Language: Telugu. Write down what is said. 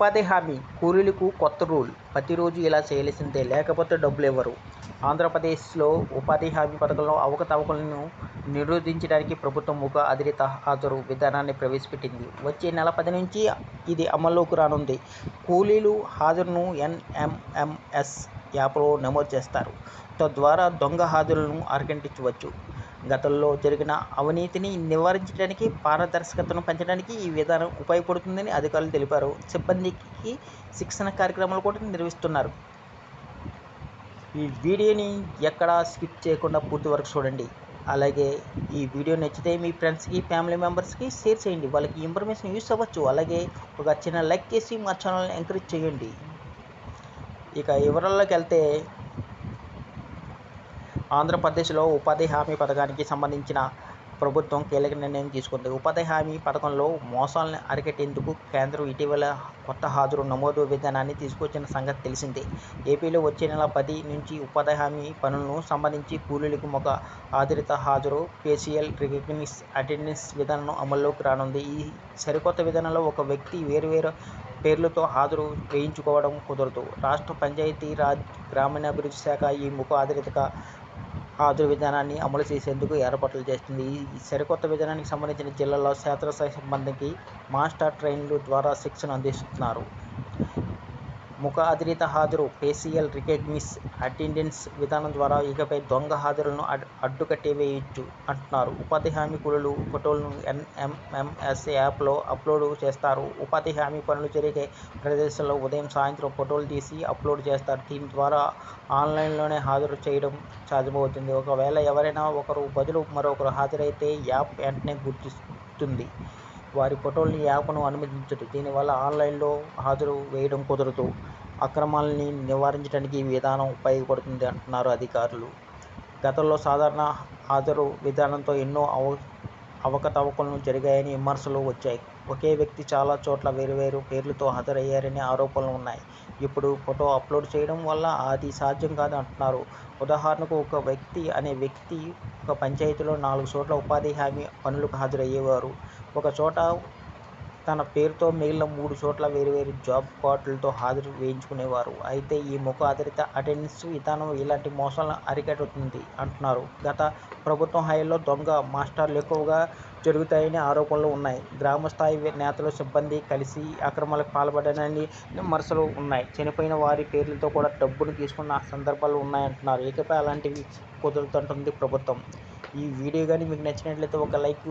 ఉపాధి హామీ కూలీలకు కొత్త రూల్. ప్రతిరోజు ఇలా చేయాల్సిందే లేకపోతే డబ్బులు ఇవ్వరు ఆంధ్రప్రదేశ్లో ఉపాధి హామీ పథకంలో అవకతవకలను నిరోధించడానికి ప్రభుత్వం ఒక అధిరిత హాజరు విధానాన్ని ప్రవేశపెట్టింది. వచ్చే నెల పది నుంచి ఇది అమల్లోకి రానుంది. కూలీలు హాజరును ఎన్ఎంఎంఎస్ యాప్లో నమోదు చేస్తారు. తద్వారా దొంగ హాజరులను అరికట్టించవచ్చు. గతంలో జరిగిన అవినీతిని నివారించడానికి పారదర్శకతను పెంచడానికి ఈ విధానం ఉపయోగపడుతుందని అధికారులు తెలిపారు. సిబ్బందికి శిక్షణ కార్యక్రమాలు కూడా నిర్వహిస్తున్నారు. ఈ వీడియోని ఎక్కడా స్కిప్ చేయకుండా పూర్తి వరకు చూడండి. అలాగే ఈ వీడియో నచ్చితే మీ ఫ్రెండ్స్కి ఫ్యామిలీ మెంబర్స్కి షేర్ చేయండి. వాళ్ళకి ఇన్ఫర్మేషన్ యూస్ అవ్వచ్చు. అలాగే ఒక చిన్న లైక్ చేసి మా ఛానల్ని ఎంకరేజ్ చేయండి. ఇక వివరాల్లోకి వెళ్తే ఆంధ్రప్రదేశ్లో ఉపాధి హామీ పథకానికి సంబంధించిన ప్రభుత్వం కీలక నిర్ణయం తీసుకుంది. ఉపాధి హామీ పథకంలో మోసాలను అరికట్టేందుకు కేంద్రం ఇటీవల కొత్త హాజరు నమోదు విధానాన్ని తీసుకొచ్చిన సంగతి తెలిసిందే. ఏపీలో వచ్చే నెల పది నుంచి ఉపాధి హామీ పనులను సంబంధించి కూలీలకు ఒక ఆధారిత హాజరు ఫేషియల్ రికగ్నిస్ అటెండెన్స్ విధానం అమల్లోకి రానుంది. ఈ సరికొత్త విధానంలో ఒక వ్యక్తి వేరువేరు పేర్లతో హాజరు వేయించుకోవడం కుదరదు. రాష్ట్ర పంచాయతీ రాజ్ గ్రామీణాభివృద్ధి శాఖ ఈ ముఖ ఆధారిత ఆధునిక విధానాన్ని అమలు చేసేందుకు ఏర్పాట్లు చేస్తుంది. ఈ సరికొత్త విధానానికి సంబంధించిన జిల్లాల్లో క్షేత్రస్థాయి సిబ్బందికి మాస్టర్ ట్రైన్లు ద్వారా శిక్షణ అందిస్తున్నారు. ముఖ ఆధారిత హాజరు. ఫేషియల్ రికగ్నిస్ అటెండెన్స్ విధానం ద్వారా ఇకపై దొంగ హాజరులను అడ్డుకట్టే వేయొచ్చు అంటున్నారు. ఉపాధి హామీ కూలీలు ఫోటోలను ఎన్ఎంఎంఎస్ యాప్లో అప్లోడ్ చేస్తారు. ఉపాధి హామీ పనులు జరిగే ప్రదేశాల్లో ఉదయం సాయంత్రం ఫోటోలు తీసి అప్లోడ్ చేస్తారు. దీని ద్వారా ఆన్లైన్లోనే హాజరు చేయడం సాధ్యమవుతుంది. ఒకవేళ ఎవరైనా ఒకరు బదులు మరొకరు హాజరైతే యాప్ వెంటనే గుర్తిస్తుంది. వారి ఫోటోల్ని యాప్ను అనుమతించదు దీనివల్ల ఆన్లైన్లో హాజరు వేయడం కుదరదు. అక్రమాలని నివారించడానికి ఈ విధానం ఉపయోగపడుతుంది అంటున్నారు అధికారులు. గతంలో సాధారణ హాజరు విధానంతో ఎన్నో అవ అవకతవకలు జరిగాయని విమర్శలు వచ్చాయి. ఒకే వ్యక్తి చాలా చోట్ల వేరువేరు పేర్లతో హాజరయ్యారనే ఆరోపణలు ఉన్నాయి. ఇప్పుడు ఫోటో అప్లోడ్ చేయడం వల్ల అది సాధ్యం కాదు అంటున్నారు ఉదాహరణకు ఒక వ్యక్తి అనే వ్యక్తి ఒక పంచాయతీలో నాలుగు చోట్ల ఉపాధి హామీ పనులకు హాజరయ్యేవారు. ఒక చోట తన పేరుతో మిగిలిన మూడు చోట్ల వేరువేరు జాబ్ కార్డులతో హాజరు వేయించుకునేవారు. అయితే ఈ ముఖ ఆధారిత అటెండెన్స్ విధానం ఇలాంటి మోసాలను అరికట్టుతుంది అంటున్నారు. గత ప్రభుత్వం హయాంలో దొంగ మాస్టర్లు ఎక్కువగా జరుగుతాయని ఆరోపణలు ఉన్నాయి. గ్రామ స్థాయి నేతలు సిబ్బంది కలిసి అక్రమాలకు పాల్పడనని విమర్శలు ఉన్నాయి. చనిపోయిన వారి పేర్లతో కూడా డబ్బును తీసుకున్న సందర్భాలు ఉన్నాయంటున్నారు. ఇకపై అలాంటివి కుదురుతుంటుంది ప్రభుత్వం. ఈ వీడియో కానీ మీకు నచ్చినట్లయితే ఒక లైక్